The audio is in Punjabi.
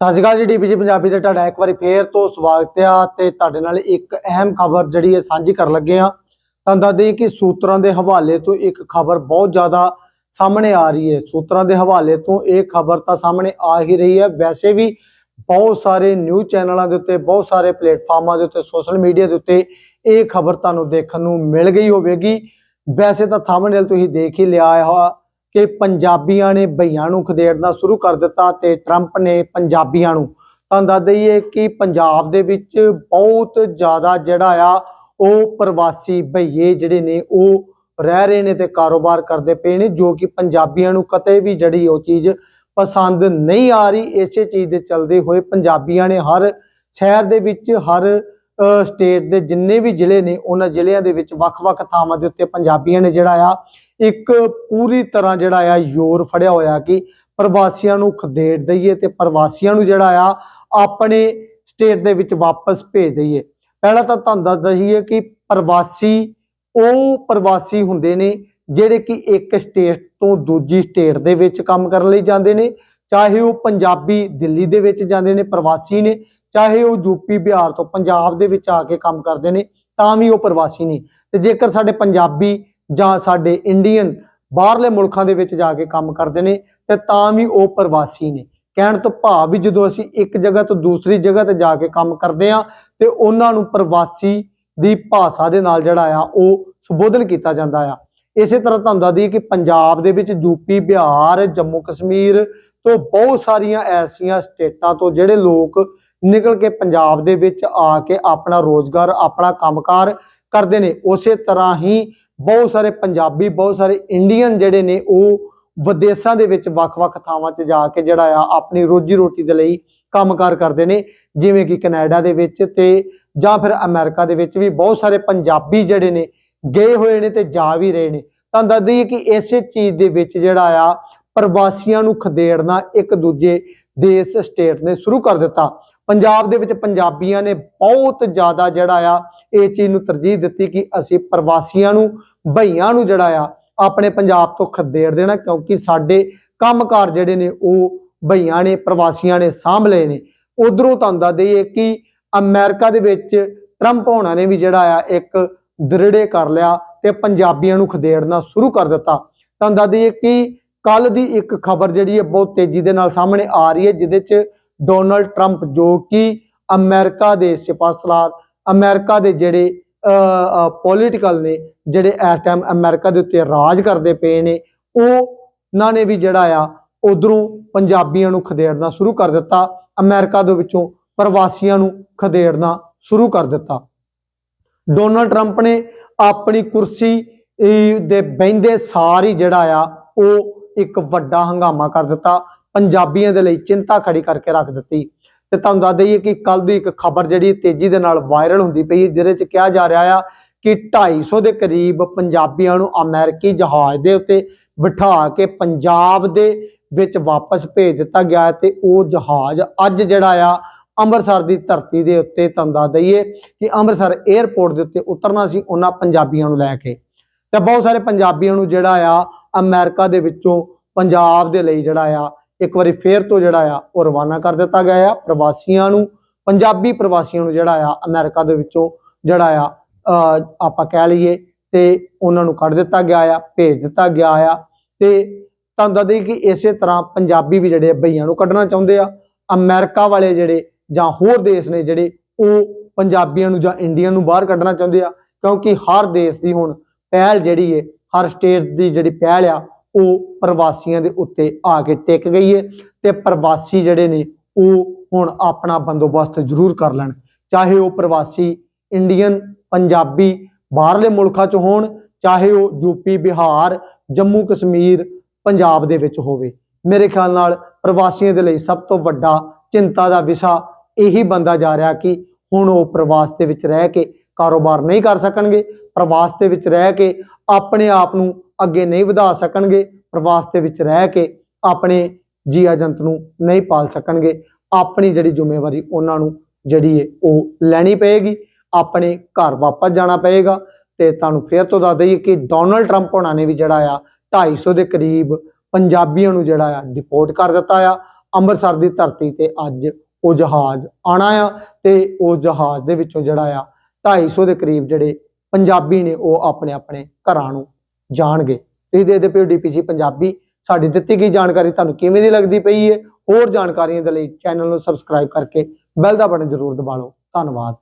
ਸਤਿ ਸ਼੍ਰੀ ਅਕਾਲ ਜੀ, ਡੀਪੀਜੀ ਪੰਜਾਬੀ ਤੇ ਤੁਹਾਡਾ ਇੱਕ ਵਾਰੀ ਫੇਰ ਤੋਂ ਸਵਾਗਤ ਆ ਤੇ ਤੁਹਾਡੇ ਨਾਲ ਇੱਕ ਅਹਿਮ ਖਬਰ ਜਿਹੜੀ ਹੈ ਸਾਂਝੀ ਕਰਨ ਲੱਗੇ ਆ। ਤੁਹਾਨੂੰ ਦੱਸ ਦਈਏ ਕਿ ਸੂਤਰਾਂ ਦੇ ਹਵਾਲੇ ਤੋਂ ਇੱਕ ਖਬਰ ਬਹੁਤ ਜ਼ਿਆਦਾ ਸਾਹਮਣੇ ਆ ਰਹੀ ਹੈ। ਸੂਤਰਾਂ ਦੇ ਹਵਾਲੇ ਤੋਂ ਇਹ ਖਬਰ ਤਾਂ ਸਾਹਮਣੇ ਆ ਹੀ ਰਹੀ ਹੈ। ਵੈਸੇ ਵੀ ਬਹੁਤ ਸਾਰੇ ਨਿਊਜ਼ ਚੈਨਲਾਂ ਦੇ ਉੱਤੇ, ਬਹੁਤ ਸਾਰੇ ਪਲੇਟਫਾਰਮਾਂ ਦੇ ਉੱਤੇ, ਸੋਸ਼ਲ ਮੀਡੀਆ ਦੇ ਉੱਤੇ ਇਹ ਖਬਰ ਤੁਹਾਨੂੰ ਦੇਖਣ ਨੂੰ ਮਿਲ ਗਈ ਹੋਵੇਗੀ। ਵੈਸੇ ਤਾਂ ਥੰਬਨੇਲ ਤੁਸੀਂ ਦੇਖ ਹੀ ਲਿਆ ਹੈ ਕਿ ਪੰਜਾਬੀਆਂ ਨੇ ਬਈਆਂ ਨੂੰ ਖਦੇੜਨਾ ਸ਼ੁਰੂ ਕਰ ਦਿੱਤਾ ਤੇ ਟਰੰਪ ਨੇ ਪੰਜਾਬੀਆਂ ਨੂੰ। ਤੁਹਾਨੂੰ ਦੱਸ ਦਈਏ ਕਿ ਪੰਜਾਬ ਦੇ ਵਿੱਚ ਬਹੁਤ ਜ਼ਿਆਦਾ ਜਿਹੜਾ ਆ, ਉਹ ਪ੍ਰਵਾਸੀ ਬਈਏ ਜਿਹੜੇ ਨੇ, ਉਹ ਰਹਿ ਰਹੇ ਨੇ ਤੇ ਕਾਰੋਬਾਰ ਕਰਦੇ ਪਏ ਨੇ, ਜੋ ਕਿ ਪੰਜਾਬੀਆਂ ਨੂੰ ਕਤੇ ਵੀ ਜਿਹੜੀ ਉਹ ਚੀਜ਼ ਪਸੰਦ ਨਹੀਂ ਆ ਰਹੀ। ਇਸੇ ਚੀਜ਼ ਦੇ ਚੱਲਦੇ ਹੋਏ ਪੰਜਾਬੀਆਂ ਨੇ ਹਰ ਸ਼ਹਿਰ ਦੇ ਵਿੱਚ, ਹਰ ਸਟੇਟ ਦੇ ਜਿੰਨੇ ਵੀ ਜ਼ਿਲ੍ਹੇ ਨੇ, ਉਹਨਾਂ ਜ਼ਿਲ੍ਹਿਆਂ ਦੇ ਵਿੱਚ ਵੱਖ-ਵੱਖ ਥਾਵਾਂ ਦੇ ਉੱਤੇ ਪੰਜਾਬੀਆਂ ਨੇ ਜਿਹੜਾ ਆ ਇੱਕ ਪੂਰੀ ਤਰ੍ਹਾਂ ਜਿਹੜਾ ਆ ਜ਼ੋਰ ਫੜਿਆ ਹੋਇਆ ਕਿ ਪ੍ਰਵਾਸੀਆਂ ਨੂੰ ਖਦੇੜ ਦਈਏ ਤੇ ਪ੍ਰਵਾਸੀਆਂ ਨੂੰ ਜਿਹੜਾ ਆ ਆਪਣੇ ਸਟੇਟ ਦੇ ਵਿੱਚ ਵਾਪਸ ਭੇਜ ਦਈਏ। ਪਹਿਲਾਂ ਤਾਂ ਤੁਹਾਨੂੰ ਦੱਸ ਦਈਏ ਕਿ ਪ੍ਰਵਾਸੀ, ਉਹ ਪ੍ਰਵਾਸੀ ਹੁੰਦੇ ਨੇ ਜਿਹੜੇ ਕਿ ਇੱਕ ਸਟੇਟ ਤੋਂ ਦੂਜੀ ਸਟੇਟ ਦੇ ਵਿੱਚ ਕੰਮ ਕਰਨ ਲਈ ਜਾਂਦੇ ਨੇ, ਚਾਹੇ ਉਹ ਪੰਜਾਬੀ ਦਿੱਲੀ ਦੇ ਵਿੱਚ ਜਾਂਦੇ ਨੇ ਪ੍ਰਵਾਸੀ ਨੇ, ਚਾਹੇ ਉਹ ਯੂਪੀ ਬਿਹਾਰ ਤੋਂ ਪੰਜਾਬ ਦੇ ਵਿੱਚ ਆ ਕੇ ਕੰਮ ਕਰਦੇ ਨੇ, ਤਾਂ ਵੀ ਉਹ ਪ੍ਰਵਾਸੀ ਨੇ। ਤੇ ਜੇਕਰ ਸਾਡੇ ਪੰਜਾਬੀ ਜਾਂ ਸਾਡੇ ਇੰਡੀਅਨ ਬਾਹਰਲੇ ਮੁਲਕਾਂ ਦੇ ਵਿੱਚ ਜਾ ਕੇ ਕੰਮ ਕਰਦੇ ਨੇ ਤੇ ਤਾਂ ਵੀ ਉਹ ਪ੍ਰਵਾਸੀ ਨੇ। ਕਹਿਣ ਤੋਂ ਭਾਵ ਵੀ ਜਦੋਂ ਅਸੀਂ ਇੱਕ ਜਗ੍ਹਾ ਤੋਂ ਦੂਸਰੀ ਜਗ੍ਹਾ ਤੇ ਜਾ ਕੇ ਕੰਮ ਕਰਦੇ ਆ ਤੇ ਉਹਨਾਂ ਨੂੰ ਪ੍ਰਵਾਸੀ ਦੀ ਭਾਸ਼ਾ ਦੇ ਨਾਲ ਜਿਹੜਾ ਆ ਉਹ ਸੰਬੋਧਨ ਕੀਤਾ ਜਾਂਦਾ ਆ। ਇਸੇ ਤਰ੍ਹਾਂ ਤੁਹਾਨੂੰ ਦੱਸ ਦਈਏ ਕਿ ਪੰਜਾਬ ਦੇ ਵਿੱਚ ਯੂਪੀ ਬਿਹਾਰ, ਜੰਮੂ, ਕਸ਼ਮੀਰ ਤੋਂ ਬਹੁਤ ਸਾਰੀਆਂ ਐਸੀਆਂ ਸਟੇਟਾਂ ਤੋਂ ਜਿਹੜੇ ਲੋਕ ਨਿਕਲ ਕੇ ਪੰਜਾਬ ਦੇ ਵਿੱਚ ਆ ਕੇ ਆਪਣਾ ਰੋਜ਼ਗਾਰ, ਆਪਣਾ ਕੰਮਕਾਰ ਕਰਦੇ ਨੇ। ਉਸੇ ਤਰ੍ਹਾਂ ਹੀ ਬਹੁਤ ਸਾਰੇ ਪੰਜਾਬੀ, ਬਹੁਤ ਸਾਰੇ ਇੰਡੀਅਨ ਜਿਹੜੇ ਨੇ ਉਹ ਵਿਦੇਸ਼ਾਂ ਦੇ ਵਿੱਚ ਵੱਖ-ਵੱਖ ਥਾਵਾਂ 'ਚ ਜਾ ਕੇ ਜਿਹੜਾ ਆ ਆਪਣੀ ਰੋਜੀ ਰੋਟੀ ਦੇ ਲਈ ਕੰਮਕਾਰ ਕਰਦੇ ਨੇ, ਜਿਵੇਂ ਕਿ ਕੈਨੇਡਾ ਦੇ ਵਿੱਚ ਤੇ ਜਾਂ ਫਿਰ ਅਮਰੀਕਾ ਦੇ ਵਿੱਚ ਵੀ ਬਹੁਤ ਸਾਰੇ ਪੰਜਾਬੀ ਜਿਹੜੇ ਨੇ ਗਏ ਹੋਏ ਨੇ ਤੇ ਜਾ ਵੀ ਰਹੇ ਨੇ। ਤਾਂ ਦੱਸ ਦਈਏ ਕਿ ਇਸੇ ਚੀਜ਼ ਦੇ ਵਿੱਚ ਜਿਹੜਾ ਆ ਪ੍ਰਵਾਸੀਆਂ ਨੂੰ ਖਦੇੜਨਾ ਇੱਕ ਦੂਜੇ ਦੇਸ਼, ਸਟੇਟ ਨੇ ਸ਼ੁਰੂ ਕਰ ਦਿੱਤਾ। ਪੰਜਾਬ ਦੇ ਵਿੱਚ ਪੰਜਾਬੀਆਂ ਨੇ ਬਹੁਤ ਜ਼ਿਆਦਾ ਜਿਹੜਾ ਆ, ਇਹ ਚੀਜ਼ ਨੂੰ ਤਰਜੀਹ ਦਿੱਤੀ ਕਿ ਅਸੀਂ ਪ੍ਰਵਾਸੀਆਂ ਨੂੰ ਭਈਆਂ ਨੂੰ ਜਿਹੜਾ ਆ, ਆਪਣੇ ਪੰਜਾਬ ਤੋਂ ਖਦੇੜ ਦੇਣਾ, ਕਿਉਂਕਿ ਸਾਡੇ ਕੰਮਕਾਰ ਜਿਹੜੇ ਨੇ ਉਹ ਭਈਆਂ ਨੇ, ਪ੍ਰਵਾਸੀਆਂ ਨੇ ਸਾਂਭ ਲਏ ਨੇ। ਉਧਰੋਂ ਤੁਹਾਨੂੰ ਦੱਸ ਦਈਏ ਕਿ ਅਮਰੀਕਾ ਦੇ ਵਿੱਚ ਟਰੰਪ ਹੋਣਾ ਨੇ ਵੀ ਜਿਹੜਾ ਆ, ਇੱਕ ਦ੍ਰਿੜੇ ਕਰ ਲਿਆ ਤੇ ਪੰਜਾਬੀਆਂ ਨੂੰ ਖਦੇੜਨਾ ਸ਼ੁਰੂ ਕਰ ਦਿੱਤਾ। ਤੁਹਾਨੂੰ ਦੱਸ ਦਈਏ ਕਿ ਕੱਲ ਦੀ ਇੱਕ ਖਬਰ ਜਿਹੜੀ ਹੈ ਬਹੁਤ ਤੇਜ਼ੀ ਦੇ ਨਾਲ ਸਾਹਮਣੇ ਆ ਰਹੀ ਹੈ, ਜਿਹਦੇ 'ਚ ਡੋਨਲਡ ਟਰੰਪ ਜੋ ਕਿ ਅਮਰੀਕਾ ਦੇ ਸਿਪਾਸਲਾਰ, ਅਮਰੀਕਾ ਦੇ ਜਿਹੜੇ ਪੋਲੀਟੀਕਲ ਨੇ, ਜਿਹੜੇ ਇਸ ਟਾਈਮ ਅਮਰੀਕਾ ਦੇ ਉੱਤੇ ਰਾਜ ਕਰਦੇ ਪਏ ਨੇ, ਉਹ ਉਹਨਾਂ ਨੇ ਵੀ ਜਿਹੜਾ ਆ, ਉਧਰੋਂ ਪੰਜਾਬੀਆਂ ਨੂੰ ਖਦੇੜਨਾ ਸ਼ੁਰੂ ਕਰ ਦਿੱਤਾ, ਅਮਰੀਕਾ ਦੇ ਵਿੱਚੋਂ ਪ੍ਰਵਾਸੀਆਂ ਨੂੰ ਖਦੇੜਨਾ ਸ਼ੁਰੂ ਕਰ ਦਿੱਤਾ। ਡੋਨਲਡ ਟਰੰਪ ਨੇ ਆਪਣੀ ਕੁਰਸੀ ਦੇ ਦੇ ਸਾਰ ਹੀ ਜਿਹੜਾ ਆ, ਉਹ ਇੱਕ ਵੱਡਾ ਹੰਗਾਮਾ ਕਰ ਦਿੱਤਾ। ਪੰਜਾਬੀਆਂ ਦੇ ਲਈ ਚਿੰਤਾ ਖੜੀ ਕਰਕੇ ਰੱਖ ਦਿੱਤੀ। ਤੇ ਤੁਹਾਨੂੰ ਦੱਸ ਦਈਏ ਕਿ ਕੱਲ ਦੀ ਇੱਕ ਖਬਰ ਜਿਹੜੀ ਤੇਜ਼ੀ ਦੇ ਨਾਲ ਵਾਇਰਲ ਹੁੰਦੀ ਪਈ ਹੈ, ਜਿਹਦੇ ਚ ਕਿਹਾ ਜਾ ਰਿਹਾ ਆ ਕਿ 250 ਦੇ ਕਰੀਬ ਪੰਜਾਬੀਆਂ ਨੂੰ ਅਮਰੀਕੀ ਜਹਾਜ਼ ਦੇ ਉੱਤੇ ਬਿਠਾ ਕੇ ਪੰਜਾਬ ਦੇ ਵਿੱਚ ਵਾਪਸ ਭੇਜ ਦਿੱਤਾ ਗਿਆ ਹੈ ਤੇ ਉਹ ਜਹਾਜ਼ ਅੱਜ ਜਿਹੜਾ ਆ ਅੰਮ੍ਰਿਤਸਰ ਦੀ ਧਰਤੀ ਦੇ ਉੱਤੇ ਤੁਹਾਨੂੰ ਦੱਸ ਦਈਏ ਕਿ ਅੰਮ੍ਰਿਤਸਰ 에ਅਰਪੋਰਟ ਦੇ ਉੱਤੇ ਉਤਰਨਾ ਸੀ, ਉਹਨਾਂ ਪੰਜਾਬੀਆਂ ਨੂੰ ਲੈ ਕੇ। ਤੇ ਬਹੁਤ ਸਾਰੇ ਪੰਜਾਬੀਆਂ ਨੂੰ ਜਿਹੜਾ ਆ ਅਮਰੀਕਾ ਦੇ ਵਿੱਚੋਂ ਪੰਜਾਬ ਦੇ ਲਈ ਜਿਹੜਾ ਆ ਇੱਕ ਵਾਰੀ ਫੇਰ ਤੋਂ ਜਿਹੜਾ ਆ, ਉਹ ਰਵਾਨਾ ਕਰ ਦਿੱਤਾ ਗਿਆ ਆ ਪ੍ਰਵਾਸੀਆਂ ਨੂੰ, ਪੰਜਾਬੀ ਪ੍ਰਵਾਸੀਆਂ ਨੂੰ ਜਿਹੜਾ ਆ, ਅਮਰੀਕਾ ਦੇ ਵਿੱਚੋਂ ਜਿਹੜਾ ਆ ਆਪਾਂ ਕਹਿ ਲਈਏ ਤੇ ਉਹਨਾਂ ਨੂੰ ਕੱਢ ਦਿੱਤਾ ਗਿਆ ਆ, ਭੇਜ ਦਿੱਤਾ ਗਿਆ ਆ ਤੇ ਤੁਹਾਨੂੰ ਦੱਸ ਦਈਏ ਕਿ ਇਸੇ ਤਰ੍ਹਾਂ ਪੰਜਾਬੀ ਵੀ ਜਿਹੜੇ ਬਈਆਂ ਨੂੰ ਕੱਢਣਾ ਚਾਹੁੰਦੇ ਆ, ਅਮਰੀਕਾ ਵਾਲੇ ਜਿਹੜੇ ਜਾਂ ਹੋਰ ਦੇਸ਼ ਨੇ ਜਿਹੜੇ, ਉਹ ਪੰਜਾਬੀਆਂ ਨੂੰ ਜਾਂ ਇੰਡੀਆ ਨੂੰ ਬਾਹਰ ਕੱਢਣਾ ਚਾਹੁੰਦੇ ਆ, ਕਿਉਂਕਿ ਹਰ ਦੇਸ਼ ਦੀ ਹੁਣ ਪਹਿਲ ਜਿਹੜੀ ਏ, ਹਰ ਸਟੇਟ ਦੀ ਜਿਹੜੀ ਪਹਿਲ ਆ ਉਹ ਪ੍ਰਵਾਸੀਆਂ ਦੇ ਉੱਤੇ ਆ ਕੇ ਟਿਕ ਗਈ ਹੈ ਤੇ ਪ੍ਰਵਾਸੀ ਜਿਹੜੇ ਨੇ ਉਹ ਹੁਣ ਆਪਣਾ ਬੰਦੋਬਸਤ ਜ਼ਰੂਰ ਕਰ ਲੈਣ। ਚਾਹੇ ਉਹ ਪ੍ਰਵਾਸੀ ਇੰਡੀਅਨ, ਪੰਜਾਬੀ, ਬਾਹਰਲੇ ਮੁਲਕਾਂ 'ਚ ਹੋਣ, ਚਾਹੇ ਉਹ ਯੂਪੀ, ਬਿਹਾਰ, ਜੰਮੂ, ਕਸ਼ਮੀਰ, ਪੰਜਾਬ ਦੇ ਵਿੱਚ ਹੋਵੇ। ਮੇਰੇ ਖਿਆਲ ਨਾਲ ਪ੍ਰਵਾਸੀਆਂ ਦੇ ਲਈ ਸਭ ਤੋਂ ਵੱਡਾ ਚਿੰਤਾ ਦਾ ਵਿਸ਼ਾ ਇਹੀ ਬੰਦਾ ਜਾ ਰਿਹਾ ਕਿ ਹੁਣ ਉਹ ਪ੍ਰਵਾਸ ਦੇ ਵਿੱਚ ਰਹਿ ਕੇ ਕਾਰੋਬਾਰ ਨਹੀਂ ਕਰ ਸਕਣਗੇ। ਪ੍ਰਵਾਸ ਦੇ ਵਿੱਚ ਰਹਿ ਕੇ ਆਪਣੇ ਆਪ ਨੂੰ ਅੱਗੇ ਨਹੀਂ ਵਧਾ ਸਕਣਗੇ, ਪ੍ਰਵਾਸ ਦੇ ਵਿੱਚ ਰਹਿ ਕੇ ਆਪਣੇ ਜੀਆ ਜੰਤ ਨੂੰ ਨਹੀਂ ਪਾਲ ਸਕਣਗੇ। ਆਪਣੀ ਜਿਹੜੀ ਜ਼ਿੰਮੇਵਾਰੀ ਉਹਨਾਂ ਨੂੰ ਜਿਹੜੀ ਹੈ ਉਹ ਲੈਣੀ ਪਏਗੀ। ਆਪਣੇ ਘਰ ਵਾਪਸ ਜਾਣਾ ਪਏਗਾ ਤੇ ਤੁਹਾਨੂੰ ਫੇਰ ਤੋਂ ਦੱਸ ਦਈਏ ਕਿ ਡੋਨਲਡ ਟਰੰਪ ਉਹਨਾਂ ਨੇ ਵੀ ਜਿਹੜਾ ਆ 250 ਦੇ ਕਰੀਬ ਪੰਜਾਬੀਆਂ ਨੂੰ ਜਿਹੜਾ ਆ ਡਿਪੋਰਟ ਕਰ ਦਿੱਤਾ ਆ। ਅੰਮ੍ਰਿਤਸਰ ਦੀ ਧਰਤੀ ਤੇ ਅੱਜ ਉਹ ਜਹਾਜ਼ ਆਣਾ ਆ ਤੇ ਉਸ ਜਹਾਜ਼ ਦੇ ਵਿੱਚੋਂ ਜਿਹੜਾ ਆ 250 ਦੇ ਕਰੀਬ ਜਿਹੜੇ ਪੰਜਾਬੀ ਨੇ, ਉਹ ਆਪਣੇ ਆਪਣੇ ਘਰਾਂ ਨੂੰ ਜਾਣਗੇ। ਤੁਸੀਂ ਦੇਖਦੇ ਪਏ ਡੀਪੀਸੀ ਪੰਜਾਬੀ, ਸਾਡੀ ਦਿੱਤੀ ਗਈ ਜਾਣਕਾਰੀ ਤੁਹਾਨੂੰ ਕਿਵੇਂ ਦੀ ਲੱਗਦੀ ਪਈ ਹੈ ਹੋਰ ਜਾਣਕਾਰੀਆਂ ਦੇ ਲਈ ਚੈਨਲ ਨੂੰ ਸਬਸਕ੍ਰਾਈਬ ਕਰਕੇ ਬੈਲ ਦਾ ਬਟਨ ਜ਼ਰੂਰ ਦਬਾ ਲਓ ਧੰਨਵਾਦ।